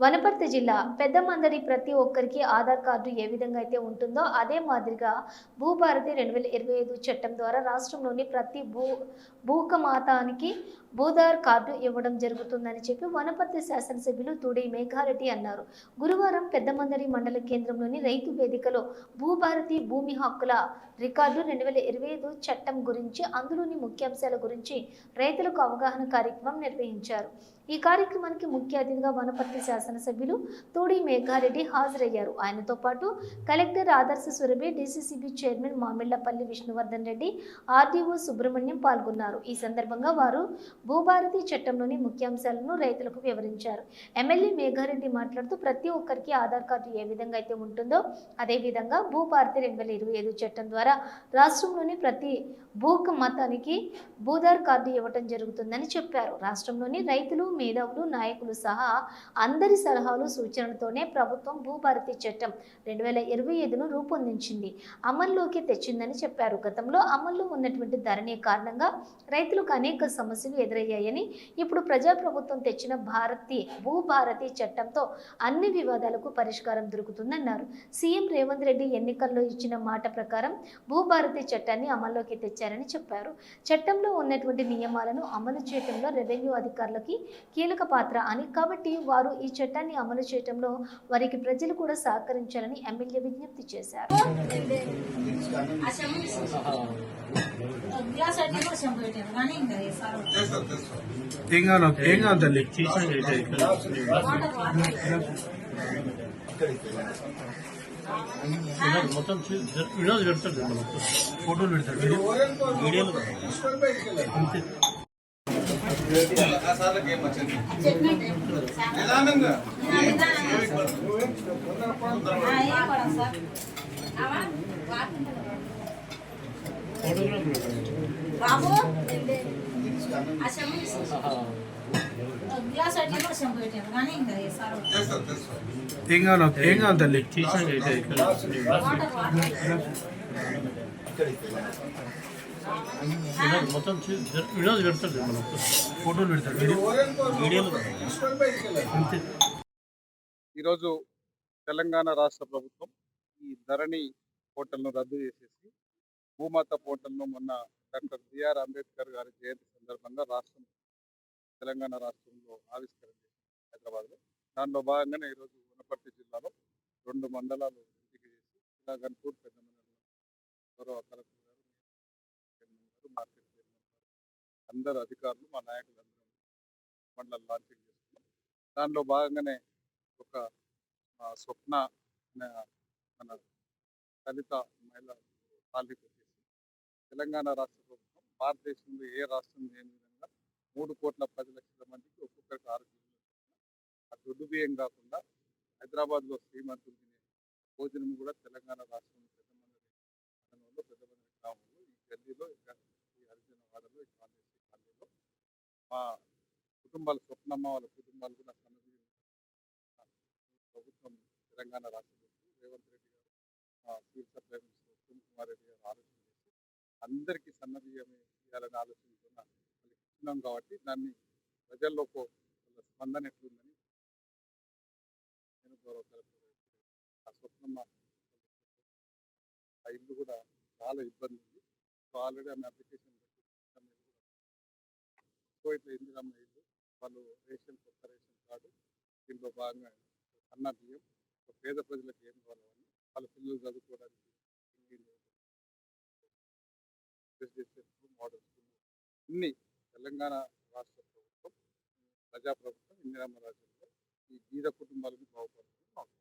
వనపర్తి జిల్లా పెద్దమందడి ప్రతి ఒక్కరికి ఆధార్ కార్డు ఏ విధంగా అయితే ఉంటుందో అదే మాదిరిగా భూభారతి రెండు వేల ఇరవై ఐదు చట్టం ద్వారా రాష్ట్రంలోని ప్రతి భూ భూకమాతానికి భూధార్ కార్డు ఇవ్వడం జరుగుతుందని చెప్పి వనపర్తి శాసనసభ్యులు తుడి మేఘారెడ్డి అన్నారు. గురువారం పెద్దమందడి మండల కేంద్రంలోని రైతు వేదికలో భూభారతి భూమి హక్కుల రికార్డు రెండు వేల ఇరవై ఐదు చట్టం గురించి అందులోని ముఖ్యాంశాల గురించి రైతులకు అవగాహన కార్యక్రమం నిర్వహించారు. ఈ కార్యక్రమానికి ముఖ్య అతిథిగా వనపర్తి శాసనసభ్యులు తోడి మేఘారెడ్డి హాజరయ్యారు. ఆయనతో పాటు collector Adarsh Surabhi D C C B chairman Mamillapalli Vishnuvardhan Reddy R D O Subrahmanyam పాల్గొన్నారు. ఈ సందర్భంగా వారు భూభారతి చట్టంలోని ముఖ్యాంశాలను రైతులకు వివరించారు. ఎమ్మెల్యే మేఘారెడ్డి మాట్లాడుతూ ప్రతి ఒక్కరికి ఆధార్ కార్డు ఏ విధంగా అయితే ఉంటుందో అదేవిధంగా భూభారతి రెండు వేల ఇరవై ఐదు చట్టం ద్వారా రాష్ట్రంలోని ప్రతి భూక మతానికి భూధార్ కార్డు ఇవ్వటం జరుగుతుందని చెప్పారు. రాష్ట్రంలోని రైతులు మేధావులు నాయకులు సహా అందరి సలహాలు సూచనలతోనే ప్రభుత్వం భూభారతి చట్టం రెండు వేల ఇరవై ఐదును రూపొందించింది. అమల్లోకి తెచ్చిందని చెప్పారు. గతంలో అమల్లో ఉన్నటువంటి ధరణి కారణంగా రైతులకు అనేక సమస్యలు ఎదురయ్యాయని ఇప్పుడు ప్రజాప్రభుత్వం తెచ్చిన భారతి భూభారతి చట్టంతో అన్ని వివాదాలకు పరిష్కారం దొరుకుతుందన్నారు. సీఎం రేవంత్ రెడ్డి ఎన్నికల్లో ఇచ్చిన మాట ప్రకారం భూభారతి చట్టాన్ని అమల్లోకి తెచ్చారని చెప్పారు. చట్టంలో ఉన్నటువంటి నియమాలను అమలు చేయడంలో రెవెన్యూ అధికారులకి కీలక పాత్ర అని. కాబట్టి వారు ఈ చట్టాన్ని అమలు చేయడంలో వారికి ప్రజలు కూడా సహకరించాలని ఎమ్మెల్యే విజ్ఞప్తి చేశారు. మొత్తం వీడియోలు పెడతాడు ఫోటోలు పెడతాడు వీడియోలు అంతే. నిదానంగా ఏం పడదు సార్ బాబు ఆ చెంపు గ్లాస్ అయితే కూడా చెంపు పెట్టాను కానీ ఇంకా సార్ ఏం కావాలి ఏం కావాలి తల్లి వాటర్ వాటర్ మొత్తం వీడియోలు పెడతాడు మనం. ఫోటోలు పెడతాడు. వీడియోలు ఈరోజు తెలంగాణ రాష్ట్ర ప్రభుత్వం ఈ ధరణి పోర్టల్ను రద్దు చేసేసి భూమాత పోర్టల్ను మొన్న డాక్టర్ బిఆర్ అంబేద్కర్ గారి జయంతి సందర్భంగా రాష్ట్రం తెలంగాణ రాష్ట్రంలో ఆవిష్కరణ చేసింది హైదరాబాద్లో. దానిలో భాగంగానే ఈరోజు వనపర్తి జిల్లాలో రెండు మండలాలు ఎంపిక చేసి ఇలా గన్పూర్ పెద్ద మండలం గౌరవ కలెక్టర్ గారు చైర్మన్ గారు మార్కెట్ చైర్మన్ గారు అందరు అధికారులు మా నాయకులందరూ మండలం లాంచింగ్ చేస్తున్నాం దానిలో భాగంగానే ఒక స్వప్న మన దళిత మహిళ తాలికి తెలంగాణ రాష్ట్ర ప్రభుత్వం భారతదేశంలో ఏ రాష్ట్రం లేని విధంగా మూడు కోట్ల పది లక్షల మందికి ఒక్కొక్కరికి ఆరోగ్యం ఆ దొడ్డు కాకుండా హైదరాబాద్లో శ్రీమంతులు భోజనం కూడా తెలంగాణ రాష్ట్రంలో మా కుటుంబాలు స్వప్నమ్మ వాళ్ళ కుటుంబాలు కూడా సన్నది ప్రభుత్వం తెలంగాణ రాష్ట్ర Revanth Reddy garu chief supply minister Uttam Kumar Reddy garu ఆలోచన చేసి అందరికీ సన్నది ఇవ్వాలని ఆలోచించుకున్న వాళ్ళకి ఇచ్చినాం కాబట్టి దాన్ని ప్రజల్లో వాళ్ళ స్పందన ఎట్లుందని నేను గౌరవ కలెక్టర్ ఆ స్వప్నమ్మ ఆ ఇల్లు కూడా చాలా ఇబ్బంది ఉంది. సో ఆల్రెడీ ఆమె అప్లికేషన్ ఇట్లా ఇందిరమ్మ ఇల్లు? వాళ్ళు రేషన్ కొత్త రేషన్ కార్డు దీంట్లో భాగంగా అన్న బియ్యం పేద ప్రజలకు ఏం కావాలని వాళ్ళ పిల్లలు చదువుకోవడానికి మోడల్ స్కూల్ ఇన్ని తెలంగాణ రాష్ట్ర ప్రభుత్వం ప్రజాప్రభుత్వం ఇందిరమ్మ రాజ్యంలో ఈ గీత కుటుంబాలను బాగుపడుతుంది.